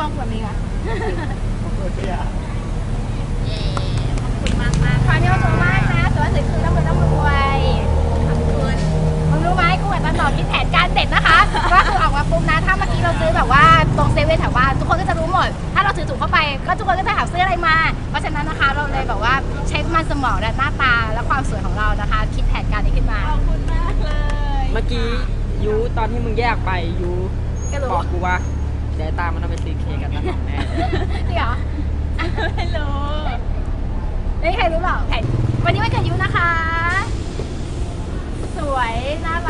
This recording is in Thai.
กล้องกว่านี้ค่ะขอบคุณมากมากความที่ยวชมมากนะแต่ว่าสวยคือต้องมือน้องรวยขอบคุณมึงรู้ไหมกูเหมือนตอนสอบคิดแผนการเสร็จนะคะ ว่าคือออกมาปุ๊บนะ ถ้าเมื่อกี้เราซื้อแบบว่าตรงเซเว่นแถวบ้านทุกคนก็จะรู้หมด ถ้าเราถือถุงเข้าไป ก็ทุกคนก็จะถามสื้ออะไรมา เพราะฉะนั้นนะคะ เราเลยแบบว่าเช็คมันสมองและหน้าตาและความสวยของเรานะคะ คิดแผนการนี้ขึ้นมา ขอบคุณมากเลย เมื่อกี้ยูตอนที่มึงแยกไปยูบอกกูว่า ดี๋ยวตามมันเอาไปซื้อเค้กกันนะของแม่จริงเหรอไม่รู้ไม่มีใครรู้หรอกแผนวันนี้วันเกิดยุนะคะ สวย น่ารั